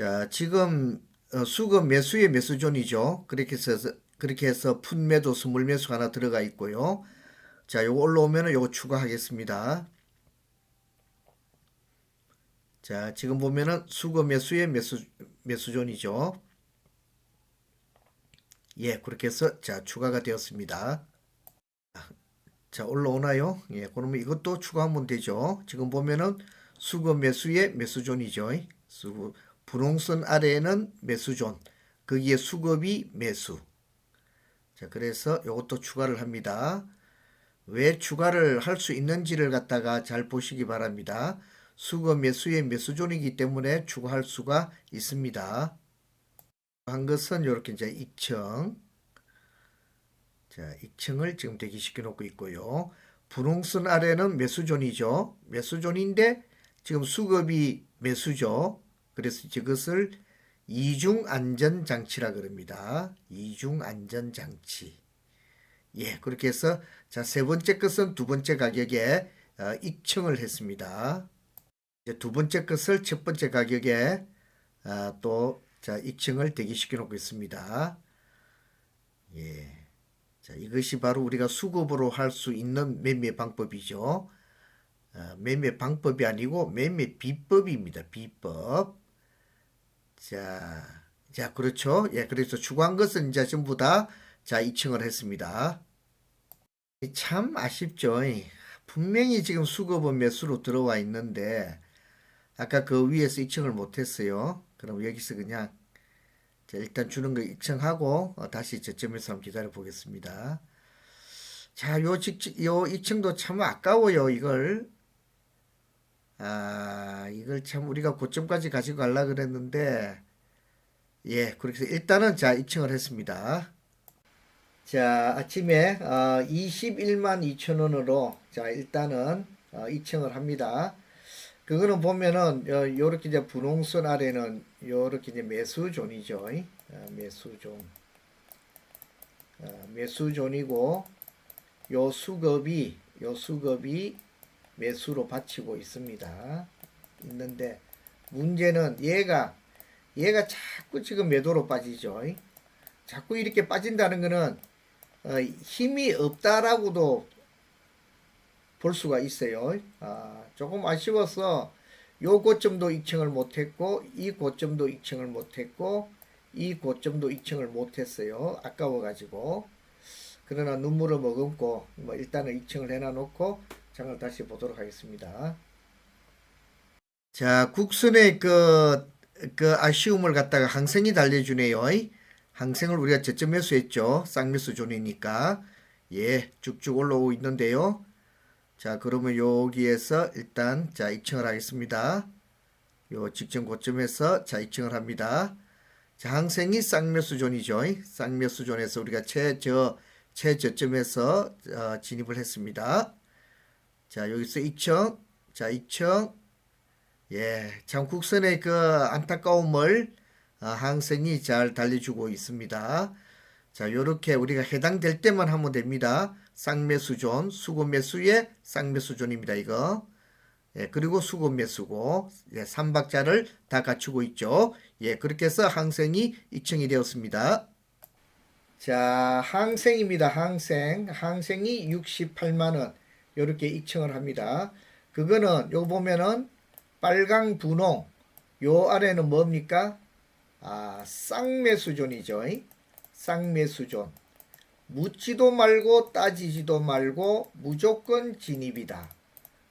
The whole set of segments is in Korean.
자, 지금 어, 수급 매수의 매수존이죠. 그렇게 해서 그렇게 해서 푼 매도 스물 매수 하나 들어가 있고요. 자, 요거 올라오면은 요거 추가하겠습니다. 자, 지금 보면은 수급 매수의 매수 매수존이죠. 예, 그렇게 해서 자, 추가가 되었습니다. 자, 올라오나요? 예, 그러면 이것도 추가하면 되죠. 지금 보면은 수급 매수의 매수존이죠. 수급 분홍선 아래에는 매수존, 거기에 수급이 매수. 자, 그래서 이것도 추가를 합니다. 왜 추가를 할 수 있는지를 갖다가 잘 보시기 바랍니다. 수급 매수의 매수존이기 때문에 추가할 수가 있습니다. 한 것은 이렇게 이제 2층. 자, 2층을 지금 대기시켜 놓고 있고요. 분홍선 아래는 매수존이죠. 매수존인데 지금 수급이 매수죠. 그래서 이것을 이중 안전 장치라 그럽니다. 이중 안전 장치. 예, 그렇게 해서 자, 세 번째 것은 두 번째 가격에 어, 입청을 했습니다. 이제 두 번째 것을 첫 번째 가격에 아, 또 자, 입청을 대기시켜 놓고 있습니다. 예. 자, 이것이 바로 우리가 수급으로 할 수 있는 매매 방법이죠. 아, 매매 방법이 아니고 매매 비법입니다. 비법. 자, 자, 그렇죠. 예, 그래서 추가한 것은 이제 전부 다, 자, 2층을 했습니다. 참 아쉽죠. 분명히 지금 수급은 매수로 들어와 있는데, 아까 그 위에서 2층을 못했어요. 그럼 여기서 그냥, 자, 일단 주는 거 2층 하고, 어, 다시 저점에서 한번 기다려 보겠습니다. 자, 요 직, 요 2층도 참 아까워요, 이걸. 아, 이걸 참 우리가 고점까지 가지고 가려 그랬는데, 예, 그렇게 해서 일단은 자, 2층을 했습니다. 자, 아침에 어, 21만 2천 원으로 자, 일단은 어, 2층을 합니다. 그거는 보면은 어, 요렇게 이제 분홍선 아래는 요렇게 이제 매수존이죠. 어, 매수존. 어, 매수존이고 요 수급이 요 수급이 매수로 받치고 있습니다. 있는데 문제는 얘가 얘가 자꾸 지금 매도로 빠지죠. 자꾸 이렇게 빠진다는 거는 어, 힘이 없다라고도 볼 수가 있어요. 아, 조금 아쉬워서 요 고점도 입증을 못했고 이 고점도 입증을 못했고 이 고점도 입증을 못했어요. 아까워가지고 그러나 눈물을 머금고 뭐 일단은 입증을 해놔놓고 장을 다시 보도록 하겠습니다. 자, 국순의 그, 그 아쉬움을 갖다가 항생이 달래주네요. 항생을 우리가 저점 매수했죠. 쌍매수 존이니까. 예, 쭉쭉 올라오고 있는데요. 자, 그러면 여기에서 일단, 자, 입증을 하겠습니다. 요 직전 고점에서, 자, 입증을 합니다. 자, 항생이 쌍매수 존이죠. 쌍매수 존에서 우리가 최저, 최저점에서 어, 진입을 했습니다. 자, 여기서 2층, 자, 2층, 예, 참 국선의 그 안타까움을 어, 항생이 잘 달래주고 있습니다. 자, 요렇게 우리가 해당될 때만 하면 됩니다. 쌍매수존, 수급매수의 쌍매수존입니다, 이거. 예, 그리고 수급매수고, 예, 3박자를 다 갖추고 있죠. 예, 그렇게 해서 항생이 2층이 되었습니다. 자, 항생입니다. 항생. 항생이 68만원. 요렇게 입청을 합니다. 그거는 요 보면은 빨강 분홍 요 아래는 뭡니까? 아, 쌍매수존이죠. 쌍매수존. 묻지도 말고 따지지도 말고 무조건 진입이다.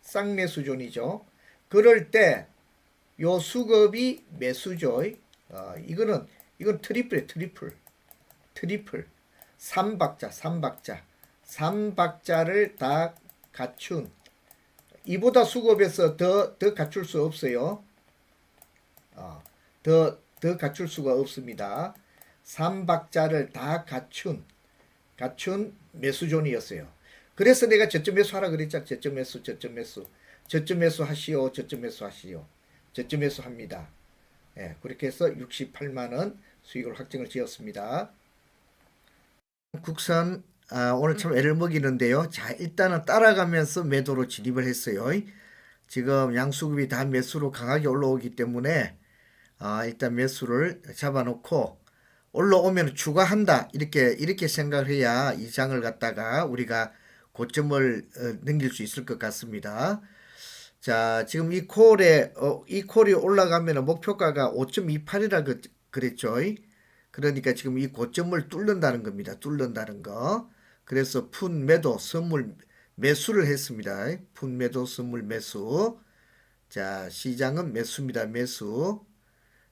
쌍매수존이죠. 그럴 때 요 수급이 매수죠. 어, 이거는 이건 트리플에 트리플. 트리플. 삼박자, 삼박자. 삼박자를 다 갖춘 이보다 수급에서 더, 더 갖출 수 없어요. 어, 더, 더 갖출 수가 없습니다. 삼박자를 다 갖춘, 갖춘 매수존이었어요. 그래서 내가 저점 매수 하라 그랬잖아. 저점 매수, 저점 매수. 저점 매수 하시오, 저점 매수 하시오. 저점 매수 합니다. 예, 그렇게 해서 68만원 수익을 확정을 지었습니다. 국산 아, 오늘 참 애를 먹이는데요. 자, 일단은 따라가면서 매도로 진입을 했어요. 지금 양수급이 다 매수로 강하게 올라오기 때문에 아, 일단 매수를 잡아놓고 올라오면 추가한다 이렇게 이렇게 생각을 해야 이 장을 갖다가 우리가 고점을 어, 넘길 수 있을 것 같습니다. 자, 지금 이 콜에 어, 이 콜이 올라가면 목표가가 5.28이라 그, 그랬죠. 그러니까 지금 이 고점을 뚫는다는 겁니다. 뚫는다는 거. 그래서 푼 매도 선물 매수를 했습니다. 푼 매도 선물 매수. 자, 시장은 매수입니다. 매수.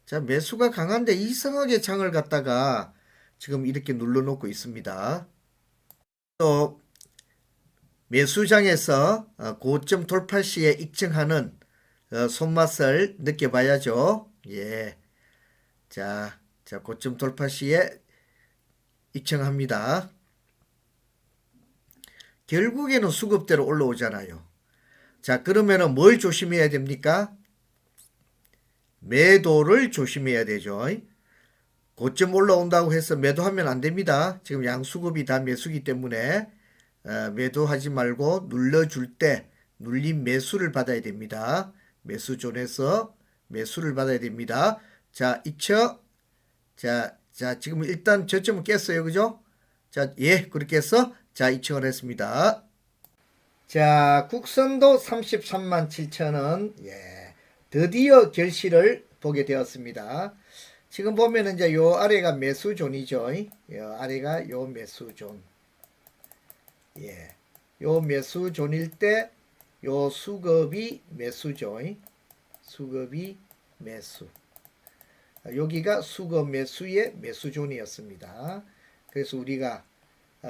자, 매수가 강한데 이상하게 장을 갖다가 지금 이렇게 눌러 놓고 있습니다. 또 매수장에서 어, 고점 돌파 시에 입증하는 어, 손맛을 느껴봐야죠. 예. 자, 자, 고점 돌파 시에 입증합니다. 결국에는 수급대로 올라오잖아요. 자, 그러면은 뭘 조심해야 됩니까? 매도를 조심해야 되죠. 고점 올라온다고 해서 매도하면 안 됩니다. 지금 양수급이 다 매수기 때문에 어, 매도하지 말고 눌러줄 때 눌린 매수를 받아야 됩니다. 매수존에서 매수를 받아야 됩니다. 자, 이쳐. 자, 자, 지금 일단 저점은 깼어요. 그죠? 자, 예, 그렇게 해서 자, 이청을 했습니다. 자, 국선도 33만 7천 원. 예. 드디어 결실을 보게 되었습니다. 지금 보면은 이제 요 아래가 매수존이죠. 요 아래가 요 매수존. 예. 요 매수존일 때 요 수급이 매수죠. 수급이 매수. 아, 여기가 수급 매수의 매수존이었습니다. 그래서 우리가 아,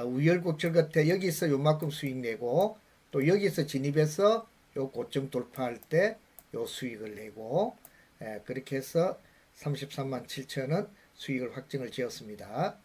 우열곡절 끝에 여기서 요만큼 수익 내고 또 여기서 진입해서 요 고점 돌파할 때 요 수익을 내고 예, 그렇게 해서 33만 7천 원 수익을 확정을 지었습니다.